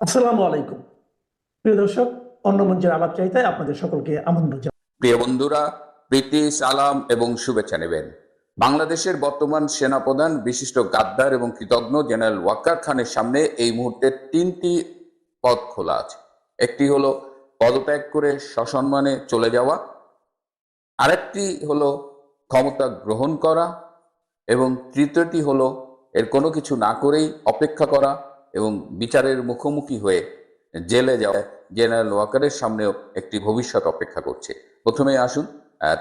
আসসালামু আলাইকুম। প্রিয় দর্শক, অন্য মঞ্চের আলাপ চাইতায় আপনাদের সকলকে আমন্ত্রণ। প্রিয় বন্ধুরা, প্রীতি, সালাম এবং শুভেচ্ছা নেবেন। বাংলাদেশের বর্তমান সেনাপ্রধান, বিশিষ্ট গাদ্দার এবং কৃতজ্ঞ জেনারেল ওয়াক্কার খানের সামনে এই মুহূর্তে তিনটি পদ খোলা আছে। একটি হলো পদত্যাগ করে সসম্মানে চলে যাওয়া, আরেকটি হলো ক্ষমতা গ্রহণ করা এবং তৃতীয়টি হলো এর কোনো কিছু না করেই অপেক্ষা করা। এবং বিচারের মুখোমুখি হয়ে জেলে যাওয়া জেনারেল ওয়াকারের সামনেও একটি ভবিষ্যৎ অপেক্ষা করছে। প্রথমে আসুন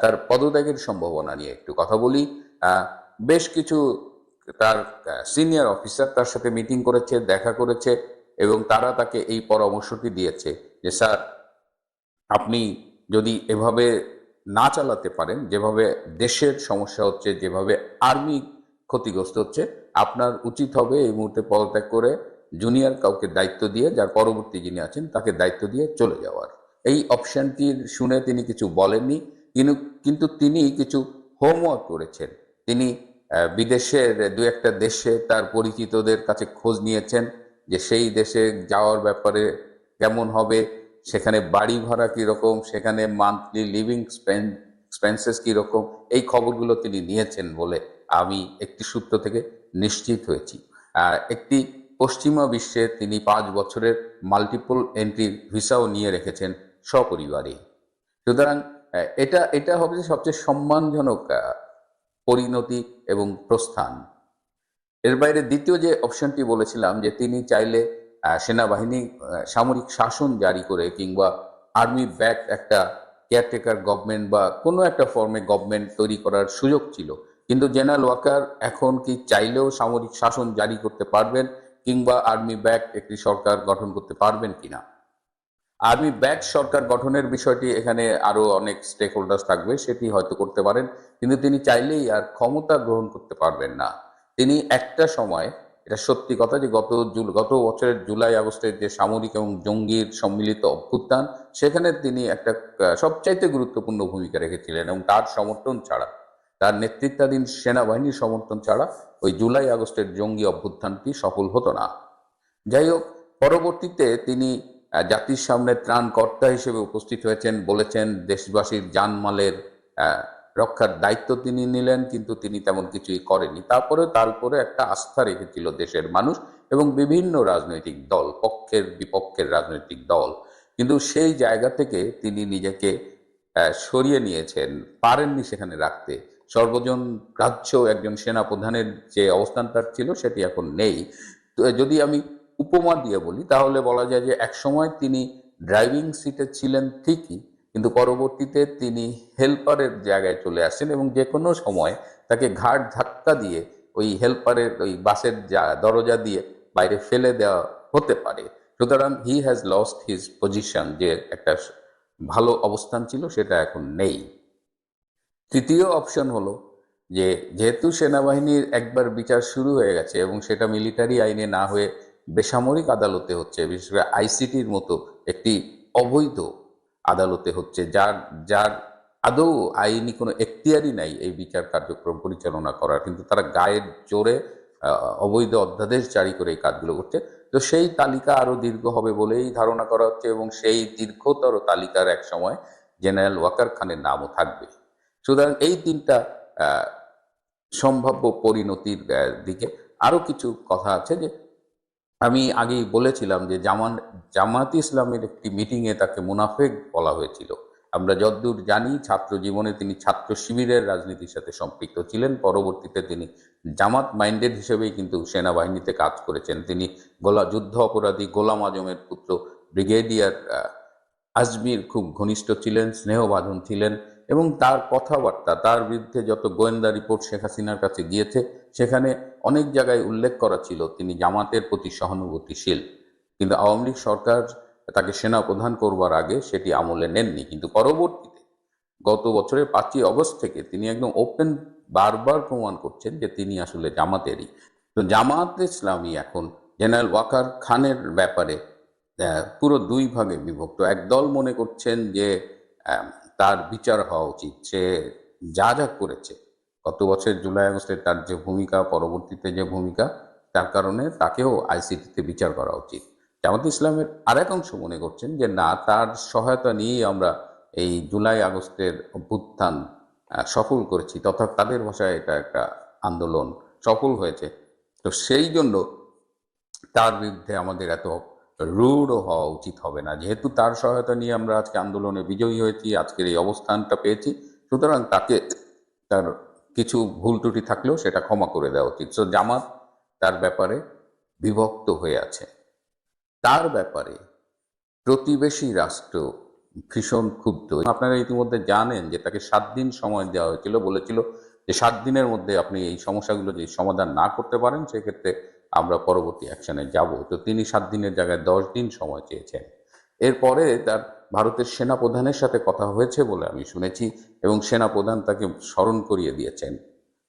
তার পদত্যাগের সম্ভাবনা নিয়ে একটু কথা বলি। বেশ কিছু তার সিনিয়র অফিসার তার সাথে মিটিং করেছে, দেখা করেছে এবং তারা তাকে এই পরামর্শটি দিয়েছে যে, স্যার, আপনি যদি এভাবে না চালাতে পারেন, যেভাবে দেশের সমস্যা হচ্ছে, যেভাবে আর্মি ক্ষতিগ্রস্ত হচ্ছে, আপনার উচিত হবে এই মুহূর্তে পদত্যাগ করে জুনিয়র কাউকে দায়িত্ব দিয়ে, যার পরবর্তী যিনি আছেন, তাকে দায়িত্ব দিয়ে চলে যাওয়ার। এই অপশনটির শুনে তিনি কিছু বলেননি কিন্তু কিন্তু তিনি কিছু হোমওয়ার্ক করেছেন। তিনি বিদেশের দু একটা দেশে তার পরিচিতদের কাছে খোঁজ নিয়েছেন যে সেই দেশে যাওয়ার ব্যাপারে কেমন হবে, সেখানে বাড়ি ভাড়া কীরকম, সেখানে মান্থলি লিভিং এক্সপেন্সেস কীরকম, এই খবরগুলো তিনি নিয়েছেন বলে আমি একটি সূত্র থেকে নিশ্চিত হয়েছি। একটি পশ্চিমা বিশ্বে তিনি পাঁচ বছরের মাল্টিপল এন্ট্রি ভিসাও নিয়ে রেখেছেন সপরিবারে। সুতরাং এটা এটা হবে সবচেয়ে সম্মানজনক পরিণতি এবং প্রস্থান। এর বাইরে দ্বিতীয় যে অপশনটি বলেছিলাম যে তিনি চাইলে সেনাবাহিনী সামরিক শাসন জারি করে কিংবা আর্মি ব্যাক একটা কেয়ারটেকার গভর্নমেন্ট বা কোনো একটা ফর্মে গভর্নমেন্ট তৈরি করার সুযোগ ছিল। কিন্তু জেনারেল ওয়াকার এখন কি চাইলেও সামরিক শাসন জারি করতে পারবেন? কিংবা আর্মি ব্যাক একটি সরকার গঠন করতে পারবেন কিনা? আর্মি ব্যাক সরকার গঠনের বিষয়টি এখানে আরও অনেক স্টেক হোল্ডার্স থাকবে, সেটি হয়তো করতে পারেন, কিন্তু তিনি চাইলেই আর ক্ষমতা গ্রহণ করতে পারবেন না। তিনি একটা সময়, এটা সত্যি কথা যে গত গত বছরের জুলাই আগস্টের যে সামরিক এবং জঙ্গির সম্মিলিত অভ্যুত্থান, সেখানে তিনি একটা সবচাইতে গুরুত্বপূর্ণ ভূমিকা রেখেছিলেন এবং তার সমর্থন ছাড়া তার নেতৃত্বাধীন সেনাবাহিনীর সমর্থন ছাড়া ওই জুলাই আগস্টের জঙ্গি অভ্যুত্থানটি সফল হতো না? যাই হোক, পরবর্তীতে তিনি জাতির সামনে ত্রাণকর্তা হিসেবে উপস্থিত হয়েছেন বলেছেন, দেশবাসীর জানমালের রক্ষার দায়িত্ব তিনি নিলেন, কিন্তু তিনি তেমন কিছুই করেননি। তারপরে তারপরে একটা আস্থা রেখেছিল দেশের মানুষ এবং বিভিন্ন রাজনৈতিক দল, পক্ষের বিপক্ষের রাজনৈতিক দল। কিন্তু সেই জায়গা থেকে তিনি নিজেকে সরিয়ে নিয়েছেন, পারেননি সেখানে রাখতে। সর্বজন গ্রাহ্য একজন সেনা প্রধানের যে অবস্থান তার ছিল সেটি এখন নেই। যদি আমি উপমা দিয়ে বলি, তাহলে বলা যায় যে একসময় তিনি ড্রাইভিং সিটে ছিলেন ঠিকই, কিন্তু পরবর্তীতে তিনি হেল্পারের জায়গায় চলে আসেন এবং যে কোনো সময় তাকে ঘাট ধাক্কা দিয়ে ওই হেল্পারের ওই বাসের যা- দরজা দিয়ে বাইরে ফেলে দেওয়া হতে পারে। সুতরাং he has lost his position যে একটা ভালো অবস্থান ছিল সেটা এখন নেই। তৃতীয় অপশন হলো যে, যেহেতু সেনাবাহিনীর একবার বিচার শুরু হয়ে গেছে এবং সেটা মিলিটারি আইনে না হয়ে বেসামরিক আদালতে হচ্ছে, বিশেষ করে আইসিটির মতো একটি অবৈধ আদালতে হচ্ছে, যার যার আদৌ আইনি কোনো এখতিয়ারই নাই এই বিচার কার্যক্রম পরিচালনা করার, কিন্তু তারা গায়ের জোরে অবৈধ অধ্যাদেশ জারি করে এই কাজগুলো করছে। তো সেই তালিকা আরও দীর্ঘ হবে বলেই ধারণা করা হচ্ছে এবং সেই দীর্ঘতর তালিকার এক সময় জেনারেল ওয়াকার খানের নামও থাকবে। সুতরাং এই তিনটা সম্ভাব্য পরিণতির দিকে আরও কিছু কথা আছে যে আমি আগেই বলেছিলাম যে জামান, জামাত ইসলামের একটি মিটিংয়ে তাকে মুনাফেক বলা হয়েছিল। আমরা যদ্দূর জানি ছাত্র জীবনে তিনি ছাত্র শিবিরের রাজনীতির সাথে সম্পৃক্ত ছিলেন। পরবর্তীতে তিনি জামাত মাইন্ডেড হিসেবেই কিন্তু সেনাবাহিনীতে কাজ করেছেন। তিনি গোলা, যুদ্ধ অপরাধী গোলাম আজমের পুত্র ব্রিগেডিয়ার আজমির খুব ঘনিষ্ঠ ছিলেন, স্নেহবাঁধন ছিলেন। এবং তার কথাবার্তা, তার বিরুদ্ধে যত গোয়েন্দা রিপোর্ট শেখ হাসিনার কাছে গিয়েছে, সেখানে অনেক জায়গায় উল্লেখ করা ছিল তিনি জামাতের প্রতি সহানুভূতিশীল। কিন্তু আওয়ামী লীগ সরকার তাকে সেনা প্রধান করবার আগে সেটি আমলে নেননি। কিন্তু পরবর্তীতে গত বছরের পাঁচই অগস্ট থেকে তিনি একদম ওপেন বারবার প্রমাণ করছেন যে তিনি আসলে জামাতেরই। তো জামাত ইসলামী এখন জেনারেল ওয়াকার খানের ব্যাপারে পুরো দুই ভাগে বিভক্ত। একদল মনে করছেন যে তার বিচার হওয়া উচিত। সে যা যা করেছে, গত বছর জুলাই আগস্টে তার যে ভূমিকা, পরবর্তীতে যে ভূমিকা, তার কারণে তাকেও আইসিটিতে বিচার করা উচিত। জামাত ইসলামের আরেক অংশ মনে করছেন যে, না, তার সহায়তা নিয়েই আমরা এই জুলাই আগস্টের অভ্যুত্থান সফল করেছি, তথা তাদের ভাষায় এটা একটা আন্দোলন সফল হয়েছে। তো সেই জন্য তার বিরুদ্ধে আমাদের এত রূঢ় হওয়া উচিত হবে না। যেহেতু তার সহায়তা নিয়ে আমরা আজকে আন্দোলনে বিজয়ী হয়েছি, আজকের এই অবস্থানটা পেয়েছি, সুতরাং তাকে তার কিছু ভুল ত্রুটি থাকলেও সেটা ক্ষমা করে দেওয়া উচিত। সো জামাত তার ব্যাপারে বিভক্ত হয়ে আছে। তার ব্যাপারে প্রতিবেশী রাষ্ট্র ভীষণ ক্ষুব্ধ। আপনারা ইতিমধ্যে জানেন যে তাকে সাত দিন সময় দেওয়া হয়েছিল, বলেছিল যে সাত দিনের মধ্যে আপনি এই সমস্যাগুলো যদি সমাধান না করতে পারেন, সেক্ষেত্রে আমরা পরবর্তী অ্যাকশনে যাব। তো তিনি সাত দিনের জায়গায় দশ দিন সময় চেয়েছেন। এরপরে তার ভারতের সেনাপ্রধানের সাথে কথা হয়েছে বলে আমি শুনেছি এবং সেনাপ্রধান তাকে স্মরণ করিয়ে দিয়েছেন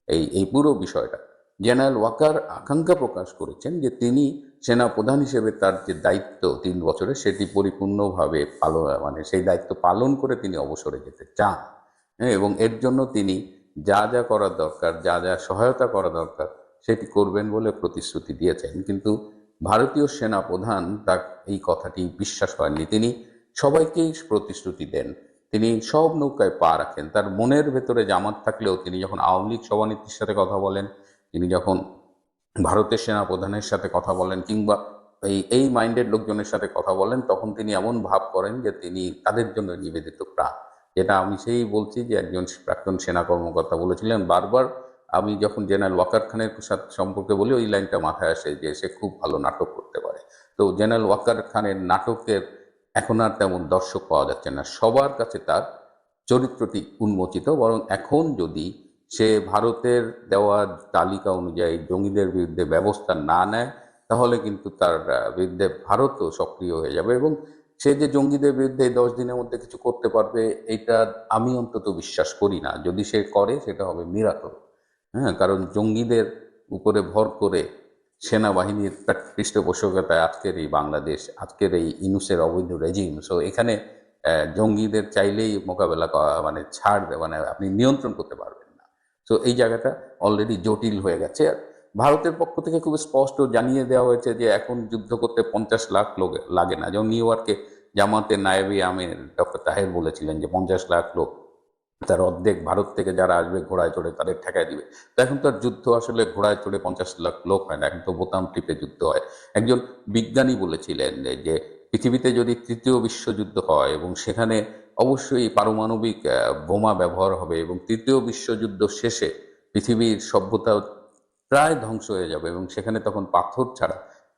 এই এই পুরো বিষয়টা। জেনারেল ওয়াকার আকাঙ্ক্ষা প্রকাশ করেছেন যে তিনি সেনাপ্রধান হিসেবে তার যে দায়িত্ব তিন বছরে সেটি পরিপূর্ণভাবে পালন মানে সেই দায়িত্ব পালন করে তিনি অবসরে যেতে চান। হ্যাঁ এবং এর জন্য তিনি যা যা করার দরকার, যা যা সহায়তা করা দরকার সেটি করবেন বলে প্রতিশ্রুতি দিয়েছেন। কিন্তু ভারতীয় সেনা প্রধান তার এই কথাটি বিশ্বাস করেননি। তিনি সবাইকেই প্রতিশ্রুতি দেন। তিনি সব নৌকায় পা রাখেন। তার মনের ভেতরে জামাত থাকলেও তিনি যখন আওয়ামী লীগ সভানেত্রীর সাথে কথা বলেন, তিনি যখন ভারতের সেনাপ্রধানের সাথে কথা বলেন কিংবা এই এই মাইন্ডেড লোকজনের সাথে কথা বলেন, তখন তিনি এমন ভাব করেন যে তিনি তাদের জন্য নিবেদিত প্রাণ। যেটা আমি সেই বলছি যে একজন প্রাক্তন সেনা কর্মকর্তা বলেছিলেন, বারবার আমি যখন জেনারেল ওয়াকার খানের সাথে সম্পর্কে বলি, ওই লাইনটা মাথায় আসে যে সে খুব ভালো নাটক করতে পারে। তো জেনারেল ওয়াকার খানের নাটকের এখন আর তেমন দর্শক পাওয়া যাচ্ছে না। সবার কাছে তার চরিত্রটি উন্মোচিত, বরং এখন যদি সে ভারতের দেওয়া তালিকা অনুযায়ী জঙ্গিদের বিরুদ্ধে ব্যবস্থা না নেয়, তাহলে কিন্তু তার বিরুদ্ধে ভারতও সক্রিয় হয়ে যাবে এবং সে যে জঙ্গিদের বিরুদ্ধে দশ দিনের মধ্যে কিছু করতে পারবে, এটা আমি অন্তত বিশ্বাস করি না। যদি সে করে, সেটা হবে মিরাকল হ্যাঁ কারণ জঙ্গিদের উপরে ভর করে সেনাবাহিনীর পৃষ্ঠপোষকতায় আজকের এই বাংলাদেশ, আজকের এই ইনুসের অবৈধ রেজিম সো এখানে জঙ্গিদের চাইলেই মোকাবেলা মানে ছাড় মানে আপনি নিয়ন্ত্রণ করতে পারবেন না। সো এই জায়গাটা অলরেডি জটিল হয়ে গেছে। আর ভারতের পক্ষ থেকে খুব স্পষ্ট জানিয়ে দেওয়া হয়েছে যে এখন যুদ্ধ করতে পঞ্চাশ লাখ লোক লাগে না। যেমন নিউ ইয়র্কে জামাতে নায়েবি আমির ডক্টর তাহের বলেছিলেন যে পঞ্চাশ লাখ লোক তার অর্ধেক ভারত থেকে যারা আসবে ঘোড়ায় চড়ে তাদের ঠেকায় দিবে। তো এখন তো আর যুদ্ধ আসলে ঘোড়ায় চড়ে পঞ্চাশ লাখ লোক হয় না, এখন তো বোতাম টিপে যুদ্ধ হয়। একজন বিজ্ঞানী বলেছিলেন যে পৃথিবীতে যদি তৃতীয় বিশ্বযুদ্ধ হয় এবং সেখানে অবশ্যই পারমাণবিক বোমা ব্যবহার হবে এবং তৃতীয় বিশ্বযুদ্ধ শেষে পৃথিবীর সভ্যতা প্রায় ধ্বংস হয়ে যাবে এবং সেখানে তখন পাথর ছাড়া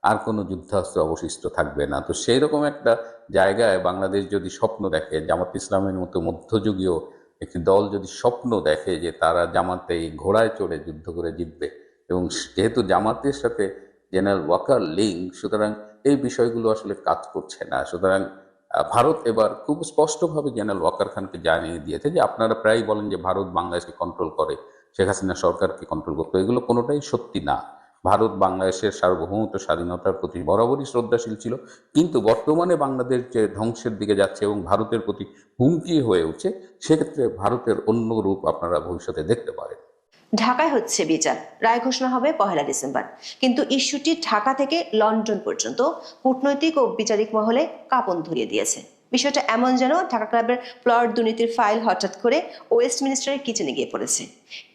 আর কোনো যুদ্ধাস্ত্র অবশিষ্ট থাকবে না। তো সেই রকম একটা জায়গায় বাংলাদেশ যদি স্বপ্ন দেখে জামাত ইসলামের মতো মধ্যযুগীয় একটি দল যদি স্বপ্ন দেখে যে তারা জামাতে এই ঘোড়ায় চড়ে যুদ্ধ করে জিতবে এবং যেহেতু জামাতের সাথে জেনারেল ওয়াকার লিঙ্ক সুতরাং এই বিষয়গুলো আসলে কাজ করছে না। সুতরাং ভারত এবার খুব স্পষ্টভাবে জেনারেল ওয়াকার খানকে জানিয়ে দিয়েছে যে আপনারা প্রায় বলেন যে ভারত বাংলাদেশকে কন্ট্রোল করে, শেখ হাসিনা সরকারকে কন্ট্রোল করতো। এগুলো কোনোটাই সত্যি না। ভারত বাংলাদেশের সার্বভৌমত্ব স্বাধীনতার প্রতি বরাবরই শ্রদ্ধাশীল ছিল, কিন্তু বর্তমানে বাংলাদেশ যে ধ্বংসের দিকে যাচ্ছে এবং ভারতের প্রতি হুমকি হয়ে উঠছে, সেক্ষেত্রে ভারতের অন্য রূপ আপনারা ভবিষ্যতে দেখতে পারেন। ঢাকায় হচ্ছে বিচার। রায় ঘোষণা হবে পহেলা ডিসেম্বর। কিন্তু ইস্যুটি ঢাকা থেকে লন্ডন পর্যন্ত কূটনৈতিক ও বিচারিক মহলে কাঁপন ধরিয়ে দিয়েছে। বিষয়টা এমন যেন ঢাকা ক্লাবের প্লট দুর্নীতির ফাইল হঠাৎ করে ওয়েস্ট মিনিস্টারের কিচেনে গিয়ে পড়েছে।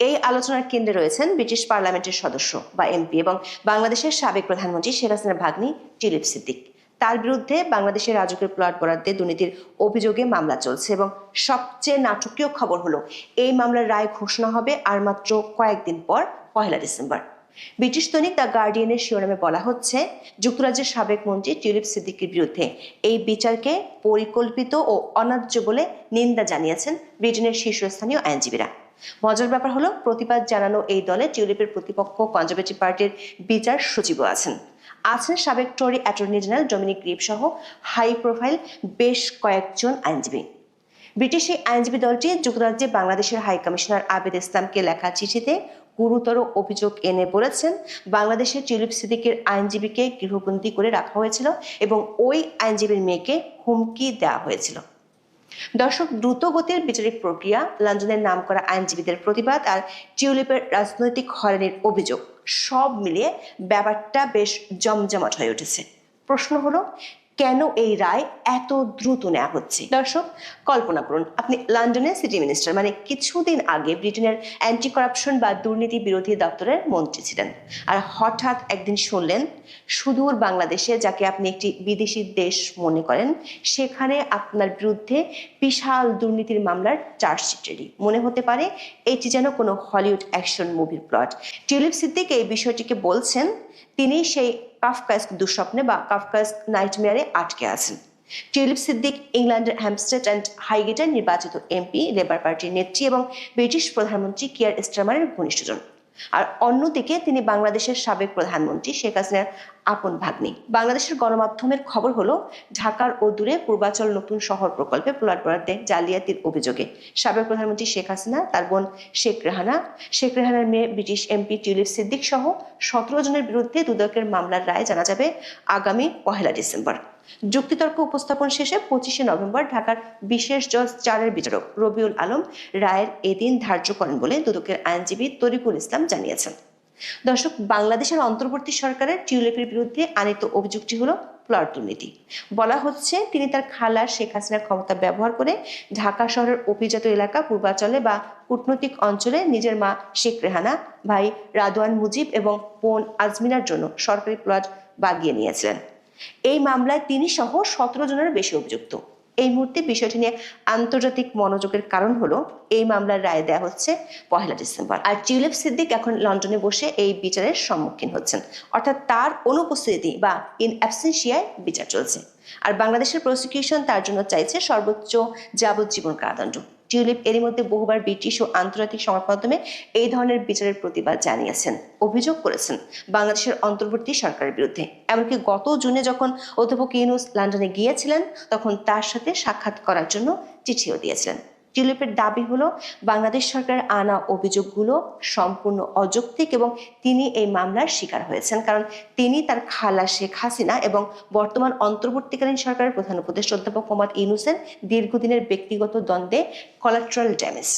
এই আলোচনার কেন্দ্রে রয়েছেন ব্রিটিশ পার্লামেন্টের সদস্য বা এমপি এবং বাংলাদেশের সাবেক প্রধানমন্ত্রী শেখ হাসিনার ভাগ্নি টিলিপ সিদ্দিক। তার বিরুদ্ধে বাংলাদেশের রাজকীয় প্লট বরাদ্দে দুর্নীতির অভিযোগে মামলা চলছে এবং সবচেয়ে নাটকীয় খবর হলো, এই মামলার রায় ঘোষণা হবে আর মাত্র কয়েকদিন পর পহেলা ডিসেম্বর। ব্রিটিশ দৈনিক দ্য গার্ডিয়ানের শিরোনামে বলা হচ্ছে, যুক্তরাজ্যের সাবেক মন্ত্রী টিউলিপ সিদ্দিকির বিরুদ্ধে এই বিচারকে পরিকল্পিত ও অন্যায্য বলে নিন্দা জানিয়েছেন ব্রিটেনের শীর্ষস্থানীয় আইনজীবীরা। মজার ব্যাপার হলো, প্রতিবাদ জানানো এই দলে টিউলিপের প্রতিপক্ষ কনজারভেটিভ পার্টির বিচার সচিবও আছেন। আছেন সাবেক Tory attorney general Dominic Grieve সহ হাই প্রোফাইল বেশ কয়েকজন আইনজীবী। ব্রিটিশ এই আইনজীবী দলটি যুক্তরাজ্যে বাংলাদেশের হাই কমিশনার আবেদ ইসলামকে লেখা চিঠিতে গুরুতর অভিযোগ এনে বলেছেন বাংলাদেশের টিউলিপ সিদ্দিকের আইনজীবীকে গৃহবন্দী করে রাখা হয়েছিল এবং ওই আইনজীবীর মেয়েকে হুমকি দেওয়া হয়েছিল। দর্শক দ্রুত গতির বিচারিক প্রক্রিয়া লন্ডনের নামকরা আইনজীবীদের প্রতিবাদ আর টিউলিপের রাজনৈতিক হয়রানির অভিযোগ সব মিলিয়ে ব্যাপারটা বেশ জমজমাট হয়ে উঠেছে। প্রশ্ন হলো, কেন এই রায় এত দ্রুত নেওয়া হচ্ছে? দর্শক কল্পনা করুন, আপনি লন্ডনের সিটি মিনিস্টার মানে কিছুদিন আগে ব্রিটেনের অ্যান্টি করাপশন বা দুর্নীতি বিরোধী দপ্তরের মন্ত্রী ছিলেন। আর হঠাৎ একদিন শুনলেন, সুদূর বাংলাদেশে যাকে আপনি একটি বিদেশি দেশ মনে করেন, সেখানে আপনার বিরুদ্ধে বিশাল দুর্নীতির মামলার চার্জশিট রেডি মনে হতে পারে, এটি যেন কোনো হলিউড অ্যাকশন মুভির প্লট। টিউলিপ সিদ্দিক এই বিষয়টিকে বলছেন, তিনি সেই কাফকাস্ক দুঃস্বপ্নে বা কাফকাস্ক নাইটমেয়ারে আটকে আছেন। টিউলিপ সিদ্দিক, ইংল্যান্ডের হ্যামস্টেড অ্যান্ড হাইগেটের নির্বাচিত এমপি, লেবার পার্টির নেত্রী এবং ব্রিটিশ প্রধানমন্ত্রী কিয়ার স্টারমারের ঘনিষ্ঠজন আর অন্যদিকে তিনি বাংলাদেশের সাবেক প্রধানমন্ত্রী শেখ হাসিনার আপন ভাগ্নি। বাংলাদেশের গণমাধ্যমের খবর হলো, ঢাকার ও দূরে পূর্বাচল নতুন শহর প্রকল্পে প্লট বরাদ্দে জালিয়াতির অভিযোগে সাবেক প্রধানমন্ত্রী শেখ হাসিনা, তার বোন শেখ রেহানা, শেখ রেহানার মেয়ে ব্রিটিশ এমপি টিউলিপ সিদ্দিক সহ সতেরো জনের বিরুদ্ধে দুদকের মামলার রায় জানা যাবে আগামী পহেলা ডিসেম্বর। যুক্তিতর্ক উপস্থাপন শেষে পঁচিশে নভেম্বর ঢাকার বিশেষ জজ চারের বিচারক রবিউল আলম রায়ের এদিন ধার্য করেন বলে দুদকের আইনজীবী তরিকুল ইসলাম জানিয়েছেন। দর্শক, বাংলাদেশের অন্তর্বর্তী সরকারের টিউলিপের বিরুদ্ধে আনিত অভিযোগটি হলো প্লট দুর্নীতি। বলা হচ্ছে, তিনি তার খালা শেখ হাসিনার ক্ষমতা ব্যবহার করে ঢাকা শহরের অভিজাত এলাকা, পূর্বাঞ্চলে বা কূটনৈতিক অঞ্চলে নিজের মা শেখ রেহানা, ভাই রাদওয়ান মুজিব এবং বোন আজমিনার জন্য সরকারি প্লট বাগিয়ে নিয়েছিলেন। এই মামলায় তিনি সহ সতেরো জনের বেশি অভিযুক্ত। এই মুহূর্তে বিষয়টি নিয়ে আন্তর্জাতিক মনোযোগের কারণ হলো, এই মামলার রায় দেয়া হচ্ছে পহেলা ডিসেম্বর। আর টিউলিপ সিদ্দিক এখন লন্ডনে বসে এই বিচারের সম্মুখীন হচ্ছেন। অর্থাৎ তার অনুপস্থিতি বা ইন অ্যাবসেন্সিয়ায় বিচার চলছে। আর বাংলাদেশের প্রসিকিউশন তার জন্য চাইছে সর্বোচ্চ যাবজ্জীবন কারাদণ্ড। টিউলিপ এরই মধ্যে বহুবার ব্রিটিশ ও আন্তর্জাতিক সংবাদ মাধ্যমে এই ধরনের বিচারের প্রতিবাদ জানিয়েছেন, অভিযোগ করেছেন বাংলাদেশের অন্তর্বর্তী সরকারের বিরুদ্ধে। এমনকি গত জুনে যখন অধ্যাপক ইউনুস লন্ডনে গিয়েছিলেন, তখন তার সাথে সাক্ষাৎ করার জন্য চিঠিও দিয়েছিলেন। টিউলিপের দাবি হলো, বাংলাদেশ সরকারের আনা অভিযোগগুলো সম্পূর্ণ অযৌক্তিক এবং তিনি এই মামলার শিকার হয়েছেন। কারণ তিনি তার খালা শেখ হাসিনা এবং বর্তমান অন্তর্বর্তীকালীন সরকারের প্রধান উপদেষ্টা অধ্যাপক মোহাম্মদ ইনুসেন দীর্ঘদিনের ব্যক্তিগত দ্বন্দ্বে কলাট্রাল ড্যামেজ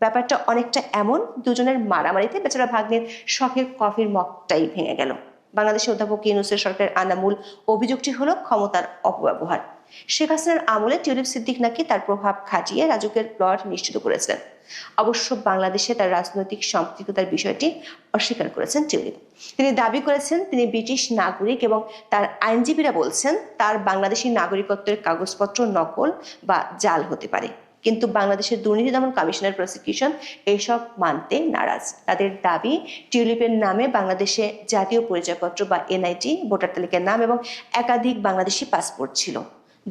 ব্যাপারটা অনেকটা এমন, দুজনের মারামারিতে বেচারা ভাগ্নের শখের কফির মগটাই ভেঙে গেল। বাংলাদেশের অধ্যাপক ইউনুসের সরকারের আনা মূল অভিযোগটি হলো ক্ষমতার অপব্যবহার। শেখ হাসিনার আমলে টিউলিপ সিদ্দিক নাকি তার প্রভাব খাটিয়ে রাজুকের প্লট নিশ্চিত করেছিলেন। অবশ্য বাংলাদেশে তার রাজনৈতিক সম্পৃক্ততার বিষয়টি অস্বীকার করেছেন টিউলিপ। তিনি দাবি করেছেন, তিনি ব্রিটিশ নাগরিক এবং তার আইনজীবীরা বলছেন, তার বাংলাদেশি নাগরিকত্বের কাগজপত্র নকল বা জাল হতে পারে। কিন্তু বাংলাদেশের দুর্নীতি দমন কমিশনের প্রসিকিউশন এসব মানতে নারাজ। তাদের দাবি, টিউলিপের নামে বাংলাদেশে জাতীয় পরিচয়পত্র বা এনআইটি, ভোটার তালিকার নাম এবং একাধিক বাংলাদেশি পাসপোর্ট ছিল।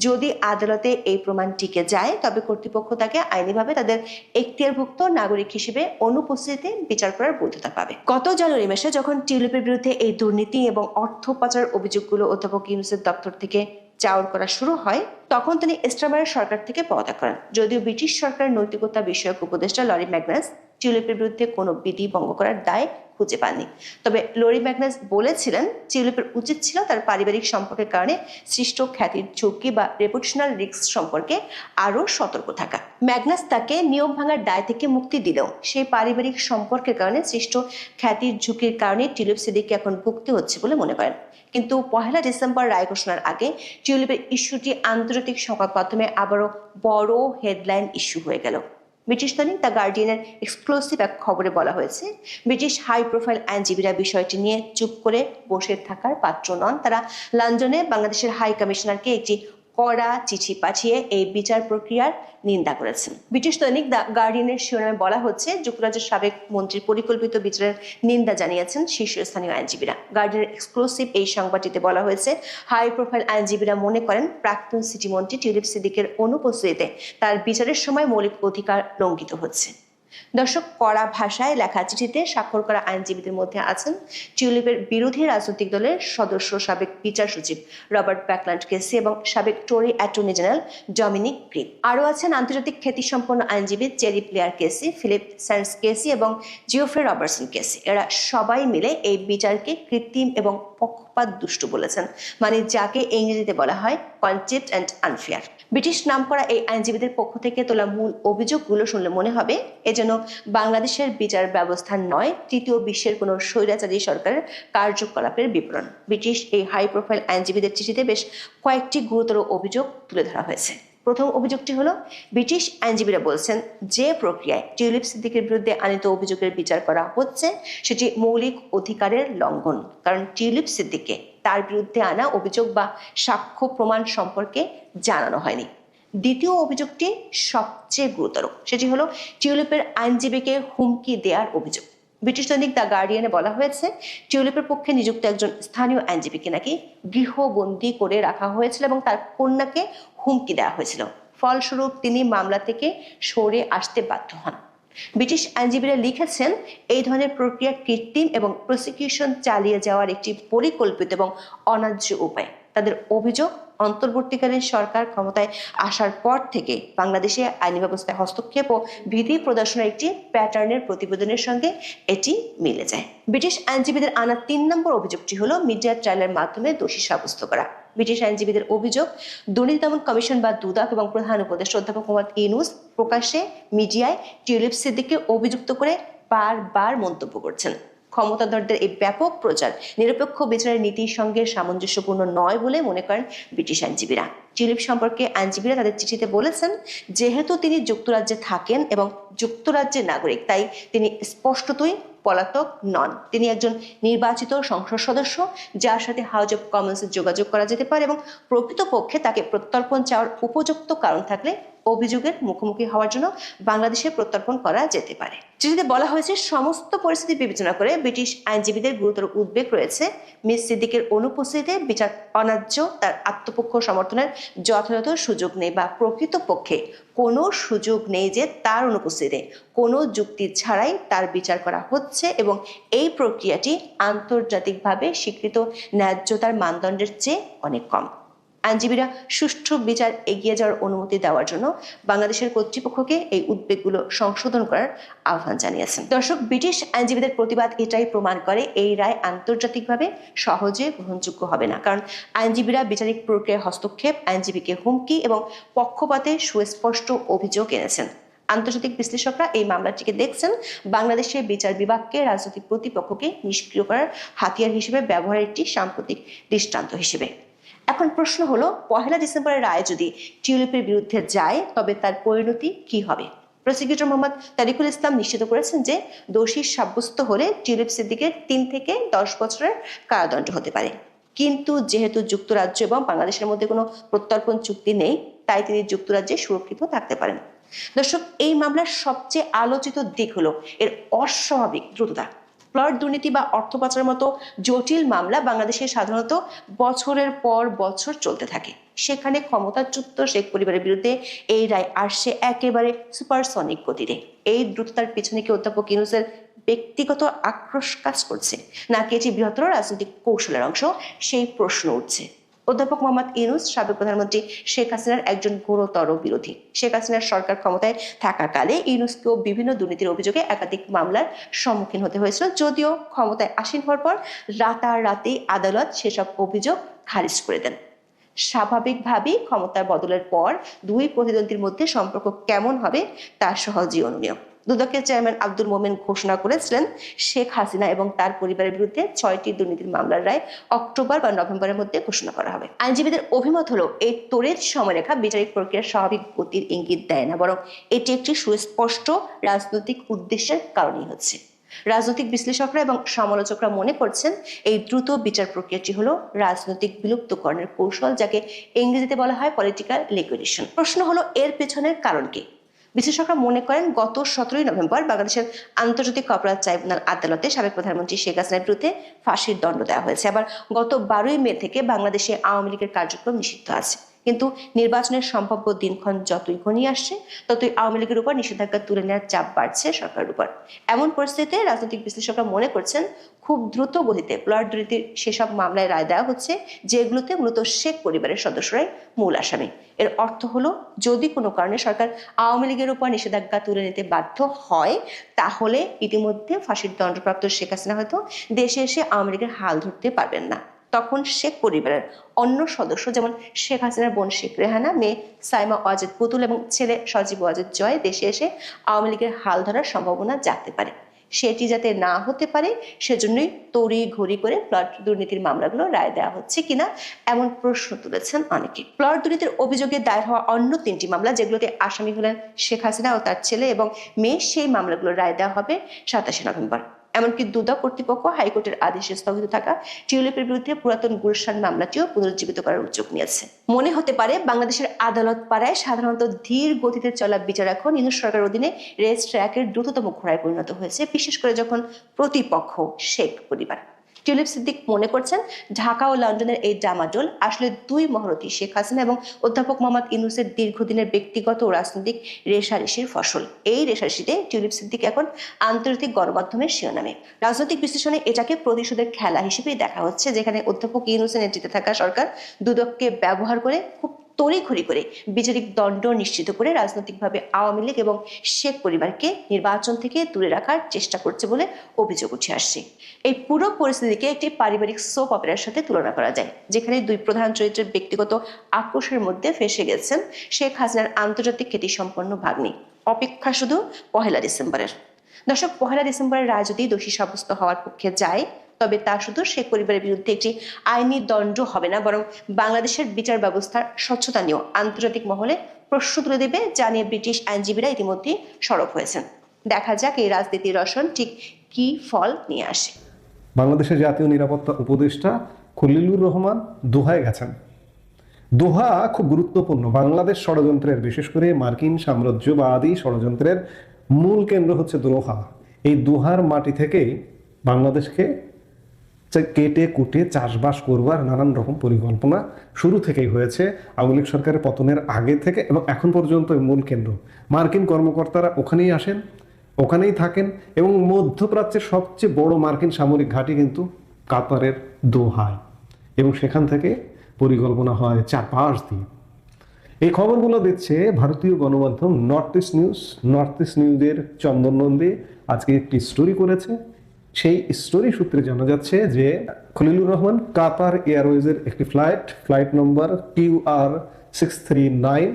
যদি আদালতে এই প্রমাণ টিকে যায়, তবে কর্তৃপক্ষ তাকে আইনিভাবে তাদের এখতিয়ারভুক্ত নাগরিক হিসেবে অনুপস্থিতিতে বিচার করার বৈধতা পাবে। গত জানুয়ারি মাসে যখন টিউলিপের বিরুদ্ধে এই দুর্নীতি এবং অর্থ পাচার অভিযোগগুলো অধ্যাপক ইউনুসের দপ্তর থেকে চাউর করা শুরু হয়, তখন তিনি এস্ট্রামারের সরকার থেকে পদত্যাগ করেন। যদিও ব্রিটিশ সরকারের নৈতিকতা বিষয়ক উপদেষ্টা লরি ম্যাগনাস টিউলিপের বিরুদ্ধে কোনো বিধি ভঙ্গ করার দায় খুঁজে পাননি। তবে লরি ম্যাগনাস বলেছিলেন, টিউলিপের উচিত ছিল তার পারিবারিক সম্পর্কের কারণে সৃষ্ট খ্যাতির ঝুঁকি বা রেপুটেশনাল রিস্ক সম্পর্কে আরও সতর্ক থাকা। ম্যাগনাস তাকে নিয়ম ভাঙার দায় থেকে মুক্তি দিলেও সেই পারিবারিক সম্পর্কের কারণে সৃষ্ট খ্যাতির ঝুঁকির কারণে টিউলিপ সিদ্দিককে এখন ভুগতে হচ্ছে বলে মনে করেন। কিন্তু পহেলা ডিসেম্বর রায় ঘোষণার আগে টিউলিপের ইস্যুটি আন্তর্জাতিক সংবাদ মাধ্যমে আবারও বড় হেডলাইন ইস্যু হয়ে গেল। ব্রিটিশ দৈনিক দ্য গার্ডিয়ানের এক্সক্লুসিভ এক খবরে বলা হয়েছে, ব্রিটিশ হাই প্রোফাইল আইনজীবীরা বিষয়টি নিয়ে চুপ করে বসে থাকার পাত্র নন। তারা লন্ডনে বাংলাদেশের হাই কমিশনারকে একটি কড়া চিঠি পাঠিয়ে এই বিচার প্রক্রিয়ার নিন্দা করেছেন। ব্রিটিশ দৈনিক দ্য গার্ডিয়ানের শিরোনামে বলা হচ্ছে, যুক্তরাজ্যের সাবেক মন্ত্রীর পরিকল্পিত বিচারের নিন্দা জানিয়েছেন শীর্ষস্থানীয় আইনজীবীরা। গার্ডিয়ানের এক্সক্লুসিভ এই সংবাদটিতে বলা হয়েছে, হাই প্রোফাইল আইনজীবীরা মনে করেন, প্রাক্তন সিটি মন্ত্রী টিউলিপ সিদ্দিকের অনুপস্থিতিতে তার বিচারের সময় মৌলিক অধিকার লঙ্ঘিত হচ্ছে। দর্শক, কড়া ভাষায় লেখা চিঠিতে স্বাক্ষর করা আইনজীবীদের মধ্যে আছেন টিউলিপের বিরোধী রাজনৈতিক দলের সদস্য সাবেক বিচার সচিব রবার্ট ব্যাকল্যান্ড কেসি এবং সাবেক Tory attorney general Dominic Grieve আরও আছেন আন্তর্জাতিক খ্যাতিসম্পন্ন আইনজীবী Cherie Blair KC, Philippe Sands KC এবং জিওফ্রে রবার্টসন কেসি। এরা সবাই মিলে এই বিচারকে কৃত্রিম এবং পক্ষপাত দুষ্ট বলেছেন মানে যাকে ইংরেজিতে বলা হয় কনচেপ্ট অ্যান্ড আনফেয়ার ব্রিটিশ নাম করা এই আইনজীবীদের পক্ষ থেকে তোলা মূল অভিযোগগুলো শুনলে মনে হবে, এ যেন বাংলাদেশের বিচার ব্যবস্থা নয়, তৃতীয় বিশ্বের কোনো স্বৈরাচারী সরকারের কার্যকলাপের বিবরণ। ব্রিটিশ এই হাই প্রোফাইল আইনজীবীদের চিঠিতে বেশ কয়েকটি গুরুতর অভিযোগ তুলে ধরা হয়েছে। প্রথম অভিযোগটি হলো, ব্রিটিশ আইনজীবীরা বলছেন, যে প্রক্রিয়ায় টিউলিপ সিদ্দিকের বিরুদ্ধে আনিত অভিযোগের বিচার করা হচ্ছে, সেটি মৌলিক অধিকারের লঙ্ঘন। কারণ টিউলিপ সিদ্দিককে তার বিরুদ্ধে আনা অভিযোগ বা সাক্ষ্য প্রমাণ সম্পর্কে জানানো হয়নি। দ্বিতীয় অভিযোগটি সবচেয়ে গুরুতর, সেটি হলো টিউলিপের আইনজীবীকে হুমকি দেওয়ার অভিযোগ। ব্রিটিশ দৈনিক দ্য গার্ডিয়ানে বলা হয়েছে, টিউলিপের পক্ষে নিযুক্ত একজন স্থানীয় আইনজীবীকে নাকি গৃহবন্দী করে রাখা হয়েছিল এবং তার কন্যাকে হুমকি দেওয়া হয়েছিল। ফলস্বরূপ তিনি মামলা থেকে সরে আসতে বাধ্য হন। ব্রিটিশ আইনজীবীরা লিখেছেন, এই ধরনের প্রক্রিয়া কৃত্রিম এবং প্রসিকিউশন চালিয়ে যাওয়ার একটি পরিকল্পিত এবং অন্যায্য উপায়। তাদের অভিযোগ অন্তর্বর্তীকালীন সরকার ক্ষমতায় আসার পর থেকে বাংলাদেশে আইনি ব্যবস্থায় হস্তক্ষেপ ও বিধি প্রদর্শনের একটি প্যাটার্নের প্রতিবেদনের সঙ্গে এটি মিলে যায়। ব্রিটিশ আইনজীবীদের আনা তিন নম্বর অভিযোগটি হলো মিডিয়া ট্রায়ালের মাধ্যমে দোষী সাব্যস্ত করা। ব্রিটিশ আইনজীবীদের অভিযোগ, দুর্নীতি দমন কমিশন বা দুদক এবং প্রধান উপদেষ্টা অধ্যাপক মোহাম্মদ ইউনুস প্রকাশ্যে মিডিয়ায় টিউলিপ সিদ্দিককে অভিযুক্ত করে বারবার মন্তব্য করছেন। ক্ষমতাধরদের এই ব্যাপক প্রচার নিরপেক্ষ বিচারের নীতির সঙ্গে সামঞ্জস্যপূর্ণ নয় বলে মনে করেন ব্রিটিশ আইনজীবীরা। টিউলিপ সম্পর্কে আইনজীবীরা তাদের চিঠিতে বলেছেন, যেহেতু তিনি যুক্তরাজ্যে থাকেন এবং যুক্তরাজ্যের নাগরিক, তাই তিনি স্পষ্টতই পলাতক নন। তিনি একজন নির্বাচিত সংসদ সদস্য, যার সাথে হাউস অব কমন্সে যোগাযোগ করা যেতে পারে এবং প্রকৃতপক্ষে তাকে প্রত্যর্পণ চাওয়ার উপযুক্ত কারণ থাকলে অভিযোগের মুখোমুখি হওয়ার জন্য বাংলাদেশে প্রত্যর্পণ করা যেতে পারে। চিঠিতে বলা হয়েছে, সমস্ত পরিস্থিতি বিবেচনা করে ব্রিটিশ আইনজীবীদের গুরুতর উদ্বেগ রয়েছে। মিস সিদ্দিকের অনুপস্থিতিতে বিচার অন্যায্য তার আত্মপক্ষ সমর্থনের যথাযথ সুযোগ নেই বা প্রকৃতপক্ষে কোনো সুযোগ নেই যে তার অনুপস্থিতিতে কোনো যুক্তি ছাড়াই তার বিচার করা হচ্ছে এবং এই প্রক্রিয়াটি আন্তর্জাতিকভাবে স্বীকৃত ন্যায্যতার মানদণ্ডের চেয়ে অনেক কম। আইনজীবীরা সুষ্ঠু বিচার এগিয়ে যাওয়ার অনুমতি দেওয়ার জন্য বাংলাদেশের কর্তৃপক্ষকে এই উদ্বেগগুলো সংশোধন করার আহ্বান জানিয়েছেন। দর্শক, ব্রিটিশ আইনজীবীদের প্রতিবাদ এটাই প্রমাণ করে এই রায় আন্তর্জাতিকভাবে সহজে গ্রহণযোগ্য হবে না। কারণ আইনজীবীরা বিচারিক প্রক্রিয়ায় হস্তক্ষেপ, আইনজীবীকে হুমকি এবং পক্ষপাতে সুস্পষ্ট অভিযোগ এনেছেন। আন্তর্জাতিক বিশ্লেষকরা এই মামলাটিকে দেখছেন, বাংলাদেশের বিচার বিভাগকে রাজনৈতিক প্রতিপক্ষকে নিষ্ক্রিয় করার হাতিয়ার হিসেবে ব্যবহারের একটি সাম্প্রতিক দৃষ্টান্ত হিসেবে। এখন প্রশ্ন হলো, পহেলা ডিসেম্বরের রায় যদি টিউলিপের বিরুদ্ধে যায়, তবে তার পরিণতি কি হবে? প্রসিকিউটর মোহাম্মদ তারিকুল ইসলাম নিশ্চিত করেছেন যে দোষী সাব্যস্ত হলে টিউলিপ সিদ্দিকের তিন থেকে দশ বছরের কারাদণ্ড হতে পারে। কিন্তু যেহেতু যুক্তরাজ্য এবং বাংলাদেশের মধ্যে কোনো প্রত্যর্পণ চুক্তি নেই, তাই তিনি যুক্তরাজ্যে সুরক্ষিত থাকতে পারেন। দর্শক, এই মামলার সবচেয়ে আলোচিত দিক হলো, এর অস্বাভাবিক দ্রুততা। প্লট দুর্নীতি বা অর্থ পাচারের মতো জটিল মামলা বাংলাদেশে সাধারণত বছরের পর বছর চলতে থাকে। সেখানে ক্ষমতাচ্যুত শেখ পরিবারের বিরুদ্ধে এই রায় আসছে একেবারে সুপারসনিক গতিতে। এই দ্রুততার পিছনে কি অধ্যাপক ইউনুসের ব্যক্তিগত আক্রোশ কাজ করছে? নাকি এটি বৃহত্তর রাজনৈতিক কৌশলের অংশ? সেই প্রশ্ন উঠছে। অধ্যাপক মোহাম্মদ ইউনুস, সাবেক প্রধানমন্ত্রী শেখ হাসিনার একজন ঘোরতর বিরোধী। শেখ হাসিনার সরকার ক্ষমতায় থাকাকালে ইউনুসকেও বিভিন্ন দুর্নীতির অভিযোগে একাধিক মামলার সম্মুখীন হতে হয়েছিল। যদিও ক্ষমতায় আসীন হওয়ার পর রাতারাতি আদালত সেসব অভিযোগ খারিজ করে দেন। স্বাভাবিকভাবেই ক্ষমতার বদলের পর দুই প্রতিদ্বন্দ্বীর মধ্যে সম্পর্ক কেমন হবে তা সহজেই অনুমেয় দুদকের চেয়ারম্যান আব্দুল মোমেন ঘোষণা করেছিলেন শেখ হাসিনা এবং তার পরিবারের বিরুদ্ধে ছয়টি দুর্নীতির মামলার রায় অক্টোবর বা নভেম্বরের মধ্যে ঘোষণা করা হবে। আইনজীবীদের অভিমত হলো, এই তোরের সময়রেখা বিচারিক প্রক্রিয়ার স্বাভাবিক গতির ইঙ্গিত দেয় না, বরং এটি একটি সুস্পষ্ট রাজনৈতিক উদ্দেশ্যের কারণেই হচ্ছে। রাজনৈতিক বিশ্লেষকরা এবং সমালোচকরা মনে করছেন, এই দ্রুত বিচার প্রক্রিয়াটি হলো রাজনৈতিক বিলুপ্তকরণের কৌশল, যাকে ইংরেজিতে বলা হয় পলিটিক্যাল লিকুইডেশন প্রশ্ন হলো, এর পেছনের কারণ কি? বিশ্লেষকরা মনে করেন গত সতেরোই নভেম্বর বাংলাদেশের আন্তর্জাতিক অপরাধ ট্রাইব্যুনাল আদালতে সাবেক প্রধানমন্ত্রী শেখ হাসিনার বিরুদ্ধে ফাঁসির দণ্ড দেওয়া হয়েছে। আবার গত বারোই মে থেকে বাংলাদেশে আওয়ামী লীগের কার্যক্রম নিষিদ্ধ আছে। কিন্তু নির্বাচনের সম্ভাব্য দিনক্ষণ যতই ঘনিয়ে আসছে, ততই আওয়ামী লীগের উপর নিষেধাজ্ঞা তুলে নেওয়ার চাপ বাড়ছে সরকারের উপর। এমন পরিস্থিতিতে রাজনৈতিক বিশ্লেষকরা মনে করছেন, খুব দ্রুত গতিতে প্লট দুর্নীতির সেসব মামলায় রায় দেওয়া হচ্ছে, যেগুলোতে মূলত শেখ পরিবারের সদস্যরাই মূল আসামি। এর অর্থ হলো, যদি কোনো কারণে সরকার আওয়ামী লীগের উপর নিষেধাজ্ঞা তুলে নিতে বাধ্য হয়, তাহলে ইতিমধ্যে ফাঁসির দণ্ডপ্রাপ্ত শেখ হাসিনা হয়তো দেশে এসে আওয়ামী লীগের হাল ধরতে পারবেন না। তখন শেখ পরিবারের অন্য সদস্য যেমন শেখ হাসিনার বোন শেখ রেহানা, মেয়ে সাইমা ওয়াজেদ পুতুল এবং ছেলে সজীব ওয়াজেদ জয় দেশে এসে আওয়ামী লীগের হাল ধরার সম্ভাবনা জাগতে পারে। সেটি যাতে না হতে পারে, সেজন্যই তড়ি ঘড়ি করে প্লট দুর্নীতির মামলাগুলো রায় দেওয়া হচ্ছে কিনা এমন প্রশ্ন তুলেছেন অনেকে। প্লট দুর্নীতির অভিযোগে দায়ের হওয়া অন্য তিনটি মামলা, যেগুলোতে আসামি হলেন শেখ হাসিনা ও তার ছেলে এবং মেয়ে, সেই মামলাগুলোর রায় দেওয়া হবে সাতাশে নভেম্বর। এমনকি দুদক কর্তৃপক্ষ হাইকোর্টের আদেশে স্থগিত থাকা টিউলিপের বিরুদ্ধে পুরাতন গুলশান মামলাটিও পুনরুজ্জীবিত করার উদ্যোগ নিয়েছে। মনে হতে পারে, বাংলাদেশের আদালত পাড়ায় সাধারণত ধীর গতিতে চলা বিচার এখন ইন্দু সরকার অধীনে রেস ট্র্যাকের দ্রুততম ঘোড়ায় পরিণত হয়েছে, বিশেষ করে যখন প্রতিপক্ষ শেখ পরিবার। টিউলিপ সিদ্দিক মনে করছেন ঢাকা ও লন্ডনের এই ডামাডোল আসলে দুই মহারথী শেখ হাসিনা এবং অধ্যাপক মোহাম্মদ ইউনুসের দীর্ঘদিনের ব্যক্তিগত ও রাজনৈতিক রেশারেশির ফসল। এই রেশারেশিতে টিউলিপ সিদ্দিক এখন আন্তর্জাতিক গণমাধ্যমের শিরোনামে। রাজনৈতিক বিশ্লেষণে এটাকে প্রতিশোধের খেলা হিসেবেই দেখা হচ্ছে, যেখানে অধ্যাপক ইউনুসের নেতৃত্বে থাকা সরকার দুদককে ব্যবহার করে খুব তড়িঘড়ি করে বিচারিক দণ্ড নিশ্চিত করে রাজনৈতিকভাবে আওয়ামী লীগ এবং শেখ পরিবারকে নির্বাচন থেকে দূরে রাখার চেষ্টা করছে বলে অভিযোগ উঠে আসছে। এই পুরো পরিস্থিতিকে একটি পারিবারিক সোপ অপেরার সাথে তুলনা করা যায়, যেখানে দুই প্রধান চরিত্রের ব্যক্তিগত আক্রোশের মধ্যে ফেসে গেছেন শেখ হাসিনার আন্তর্জাতিক খ্যাতিসম্পন্ন ভাগ্নি। অপেক্ষা শুধু পহেলা ডিসেম্বরের। দর্শক, পহেলা ডিসেম্বরের রায় যদি দোষী সাব্যস্ত হওয়ার পক্ষে যায় তবে তা শুধু শেখ পরিবারের বিরুদ্ধে একটি আইনি দণ্ড হবে না, বরং বাংলাদেশের বিচার ব্যবস্থার স্বচ্ছতা নিয়েও আন্তর্জাতিক মহলে প্রশ্ন তুলে দেবে যা নিয়ে ব্রিটিশ আইনজীবীরা ইতিমধ্যে সরব হয়েছেন। দেখা যাক এই রাজনীতির রসন ঠিক কি ফল নিয়ে আসে। বাংলাদেশের জাতীয় নিরাপত্তা উপদেষ্টা খলিলুর রহমান দোহায় গেছেন। দোহা খুব গুরুত্বপূর্ণ। বাংলাদেশ ষড়যন্ত্রের, বিশেষ করে মার্কিন সাম্রাজ্যবাদী ষড়যন্ত্রের মূল কেন্দ্র হচ্ছে দোহা। এই দোহার মাটি থেকেই বাংলাদেশকে কেটে, কুটে চাষবাস করবার নানান রকম পরিকল্পনা শুরু থেকেই হয়েছে। আওয়ামী লীগ সরকারের পতনের আগে থেকে এবং এখন পর্যন্ত মূল কেন্দ্র। মার্কিন কর্মকর্তারা ওখানেই আসেন, ওখানেই থাকেন এবং মধ্যপ্রাচ্যের সবচেয়ে বড় মার্কিন সামরিক ঘাঁটি কিন্তু কাতারের দোহায়। এবং সেখান থেকে পরিকল্পনা হয় চারপাশ দিয়ে এই খবরগুলো দিচ্ছে ভারতীয় গণমাধ্যম North East News. North East নিউজের চন্দন নন্দী আজকে একটি স্টোরি করেছে। সেই স্টোরি সূত্রে জানা যাচ্ছে যে খলিলুর রহমান কাতার এয়ারওয়েজের একটি ফ্লাইট ফ্লাইট নম্বর Q R six three nine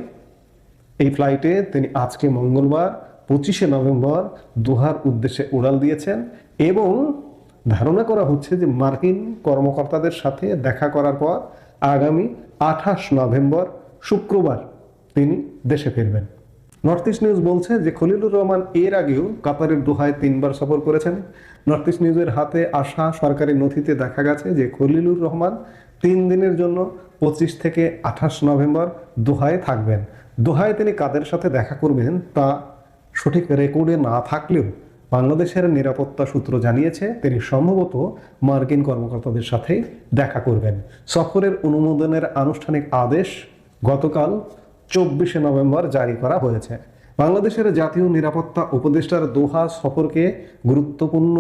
এই ফ্লাইটে তিনি আজকে মঙ্গলবার পঁচিশে নভেম্বর দোহার উদ্দেশ্যে উড়াল দিয়েছেন এবং ধারণা করা হচ্ছে যে মার্কিন কর্মকর্তাদের সাথে দেখা করার পর আগামী আঠাশ নভেম্বর শুক্রবার তিনি দেশে ফিরবেন। নর্থ ইস্ট নিউজ বলছে যে খলিলুর রহমান এর আগেও কাতারের দোহায় তিনবার সফর করেছেন। নর্থ ইস্ট নিউজের হাতে আসা সরকারি নথিতে দেখা গেছে যে খলিলুর রহমান তিন দিনের জন্য পঁচিশ থেকে আঠাশ নভেম্বর দোহায় থাকবেন। দোহায় তিনি কাদের সাথে দেখা করবেন তা সঠিক রেকর্ডে না থাকলেও বাংলাদেশের নিরাপত্তা সূত্র জানিয়েছে, তিনি সম্ভবত মার্কিন কর্মকর্তাদের সাথে দেখা করবেন। সফরের অনুমোদনের আনুষ্ঠানিক আদেশ গতকাল চব্বিশে নভেম্বর জারি করা হয়েছে। বাংলাদেশের জাতীয় নিরাপত্তা উপদেষ্টার দোহা সফরকে গুরুত্বপূর্ণ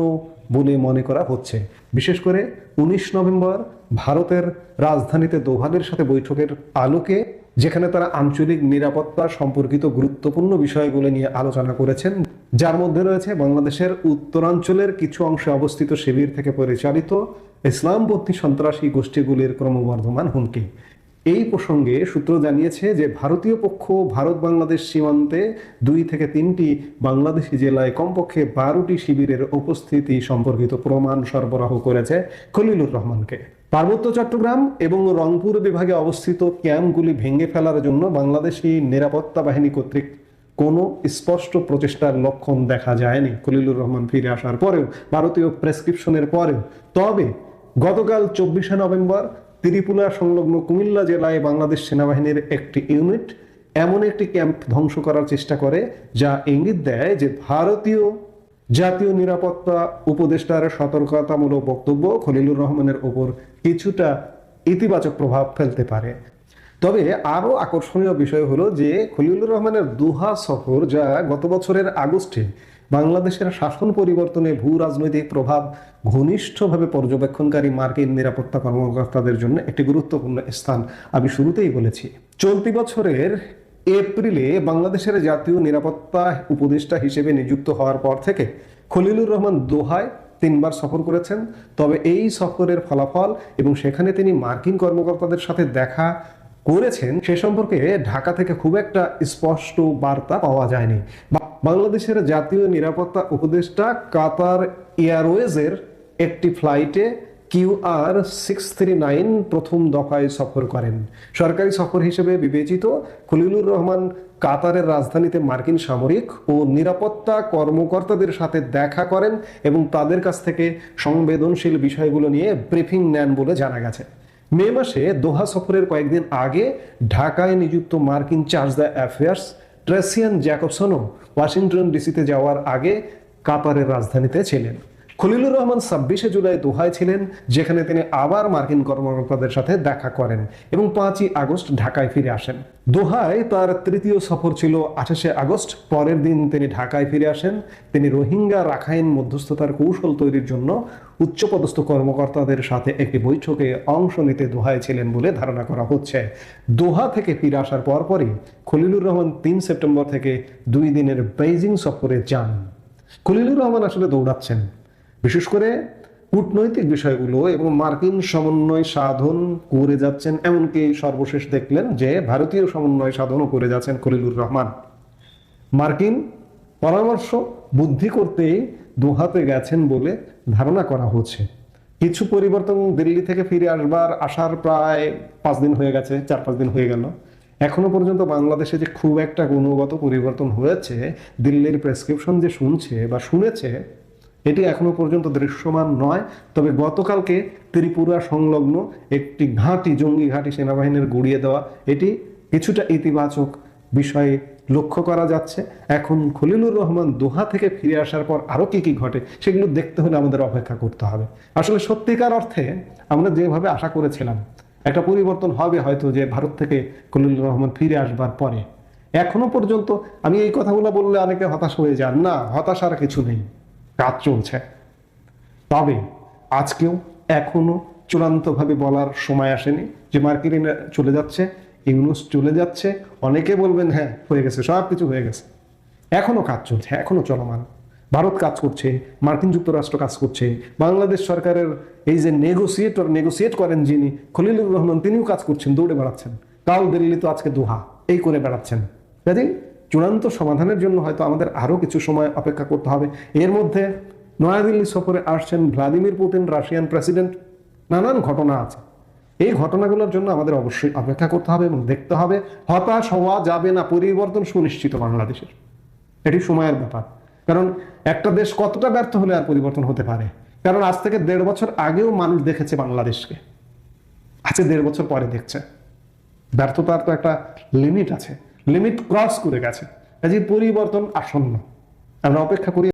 বলে মনে করা হচ্ছে। বিশেষ করে উনিশ নভেম্বর ভারতের রাজধানীতে দোহালের সাথে বৈঠকের আলোকে, যেখানে তারা আঞ্চলিক নিরাপত্তা সম্পর্কিত গুরুত্বপূর্ণ বিষয়গুলো নিয়ে আলোচনা করেছেন, যার মধ্যে রয়েছে বাংলাদেশের উত্তরাঞ্চলের কিছু অংশে অবস্থিত শিবির থেকে পরিচালিত ইসলামপন্থী সন্ত্রাসী গোষ্ঠীগুলির ক্রমবর্ধমান হুমকি। এই প্রসঙ্গে সূত্র জানিয়েছে যে ভারতীয় পক্ষ ভারত বাংলাদেশ সীমান্তে দুই থেকে তিনটি বাংলাদেশি জেলায় কমপক্ষে বারোটি শিবিরের উপস্থিতি সম্পর্কিত প্রমাণ সরবরাহ করেছে খলিলুর রহমানকে। পার্বত্য চট্টগ্রাম এবং রংপুর বিভাগে অবস্থিত ক্যাম্পগুলি ভেঙে ফেলার জন্য বাংলাদেশি নিরাপত্তা বাহিনী কর্তৃক কোনো স্পষ্ট প্রচেষ্টার লক্ষণ দেখা যায়নি। খলিলুর রহমান ফিরে আসার পরেও, ভারতীয় প্রেসক্রিপশনের পরেও। তবে গতকাল চব্বিশে নভেম্বর ত্রিপুরা সংলগ্ন কুমিল্লা জেলায় বাংলাদেশ সেনাবাহিনীর একটি ইউনিট এমন একটি ক্যাম্প ধ্বংস করার চেষ্টা করে, যা ইঙ্গিত দেয় যে ভারতীয় জাতীয় নিরাপত্তা উপদেষ্টার সতর্কতামূলক বক্তব্য খলিলুর রহমানের ওপর কিছুটা ইতিবাচক প্রভাব ফেলতে পারে। তবে আরও আকর্ষণীয় বিষয় হলো যে খলিলুর রহমানের দুহা সফর যা গত বছরের আগস্টে বাংলাদেশের শাসন পরিবর্তনে ভূ রাজনৈতিক প্রভাব ঘনিষ্ঠভাবে পর্যবেক্ষণকারী মার্কিন নিরাপত্তা কর্মকর্তাদের জন্য একটি গুরুত্বপূর্ণ স্থান। আমি শুরুতেই বলেছি, চলতি বছরের এপ্রিলে বাংলাদেশের জাতীয় নিরাপত্তা উপদেষ্টা হিসেবে নিযুক্ত হওয়ার পর থেকে খলিলুর রহমান দোহায় তিনবার সফর করেছেন। তবে এই সফরের ফলাফল এবং সেখানে তিনি মার্কিন কর্মকর্তাদের সাথে দেখা করেছেন, সে সম্পর্কে ঢাকা থেকে খুব একটা স্পষ্ট বার্তা পাওয়া যায়নি। বাংলাদেশের জাতীয় নিরাপত্তা উপদেষ্টা কাতার এয়ারওয়েজের একটি ফ্লাইটে কিউআর সিক্স থ্রি নাইন প্রথম দফায় সফর করেন। সরকারি সফর হিসেবে বিবেচিত খলিলুর রহমান কাতারের রাজধানীতে মার্কিন সামরিক ও নিরাপত্তা কর্মকর্তাদের সাথে দেখা করেন এবং তাদের কাছ থেকে সংবেদনশীল বিষয়গুলো নিয়ে ব্রিফিং নেন বলে জানা গেছে। মে মাসে দোহা সফরের কয়েকদিন আগে ঢাকায় নিযুক্ত মার্কিন chargé d' affaires Tracey Ann জ্যাকবসনও Washington ডিসিতে যাওয়ার আগে কাতারের রাজধানীতে ছিলেন। খলিলুর রহমান ছাব্বিশে জুলাই দোহায় ছিলেন, যেখানে তিনি আবার মার্কিন কর্মকর্তাদের সাথে দেখা করেন এবং পাঁচই আগস্ট ঢাকায় ফিরে আসেন। দোহায় তার তৃতীয় সফর ছিল আঠাশে আগস্ট। পরের দিন তিনি ঢাকায় ফিরে আসেন। তিনি রোহিঙ্গা রাখাইন মধ্যস্থতার কৌশল তৈরির জন্য উচ্চপদস্থ কর্মকর্তাদের সাথে একটি বৈঠকে অংশ নিতে দোহায় ছিলেন বলে ধারণা করা হচ্ছে। দোহা থেকে ফিরে আসার পরপরই খলিলুর রহমান তিন সেপ্টেম্বর থেকে দুই দিনের বেইজিং সফরে যান। খলিলুর রহমান আসলে দৌড়াচ্ছেন। বিশেষ করে কূটনৈতিক বিষয়গুলো এবং মার্কিন সমন্বয় সাধন করে যাচ্ছেন, এমনকি সর্বশেষ দেখলেন যে ভারতীয় সমন্বয় সাধনও করে যাচ্ছেন খলিলুর রহমান। মার্কিন পরামর্শ বুদ্ধি করতেই দোহাতে গেছেন বলে ধারণা করা হচ্ছে। কিছু পরিবর্তন দিল্লি থেকে ফিরে আসবার আসার প্রায় পাঁচ দিন হয়ে গেছে, চার পাঁচ দিন হয়ে গেল। এখনও পর্যন্ত বাংলাদেশে যে খুব একটা গুণগত পরিবর্তন হয়েছে, দিল্লির প্রেসক্রিপশন যে শুনছে বা শুনেছে এটি এখনও পর্যন্ত দৃশ্যমান নয়। তবে গতকালকে ত্রিপুরা সংলগ্ন একটি ঘাঁটি, জঙ্গি ঘাঁটি সেনাবাহিনীর গুড়িয়ে দেওয়া, এটি কিছুটা ইতিবাচক বিষয়ে লক্ষ্য করা যাচ্ছে। এখন খলিলুর রহমান দোহা থেকে ফিরে আসার পর আরও কি কি ঘটে, সেগুলো দেখতে হলে আমাদের অপেক্ষা করতে হবে। আসলে সত্যিকার অর্থে আমরা যেভাবে আশা করেছিলাম, একটা পরিবর্তন হবে হয়তো যে ভারত থেকে খলিলুর রহমান ফিরে আসবার পরে। এখনও পর্যন্ত আমি এই কথাগুলো বললে অনেকে হতাশ হয়ে যান। না, হতাশার কিছু নেই। কাজ চলছে। তবে আজকেও এখনও চূড়ান্তভাবে বলার সময় আসেনি যে মার্কিন চলে যাচ্ছে, ইউনুস চলে যাচ্ছে। অনেকে বলবেন হ্যাঁ হয়ে গেছে সব কিছু হয়ে গেছে। এখনও কাজ চলছে, এখনও চলমান। ভারত কাজ করছে, মার্কিন যুক্তরাষ্ট্র কাজ করছে, বাংলাদেশ সরকারের এই যে নেগোসিয়েটর নেগোসিয়েট করেন যিনি, খলিলুর রহমান, তিনিও কাজ করছেন, দৌড়ে বেড়াচ্ছেন। কাল দিল্লি তো আজকে দোহা, এই করে বেড়াচ্ছেন। কাজেই চূড়ান্ত সমাধানের জন্য হয়তো আমাদের আরও কিছু সময় অপেক্ষা করতে হবে। এর মধ্যে নয়াদিল্লি সফরে আসছেন ভ্লাদিমির পুতিন, রাশিয়ান প্রেসিডেন্ট। নানান ঘটনা আছে। এই ঘটনাগুলোর জন্য আমাদের অবশ্যই অপেক্ষা করতে হবে এবং দেখতে হবে, হতাশ হওয়া যাবে না, পরিবর্তন সুনিশ্চিত বাংলাদেশের। এটি সময়ের ব্যাপার। কারণ একটা দেশ কতটা ব্যর্থ হলে আর পরিবর্তন হতে পারে? কারণ আজ থেকে দেড় বছর আগেও মানুষ দেখেছে বাংলাদেশকে। আজকে দেড় বছর পরে দেখছে। ব্যর্থতার তো একটা লিমিট আছে। লিমিট ক্রস করে গেছে। কাজে পরিবর্তন আসন্ন। আমরা অপেক্ষা করি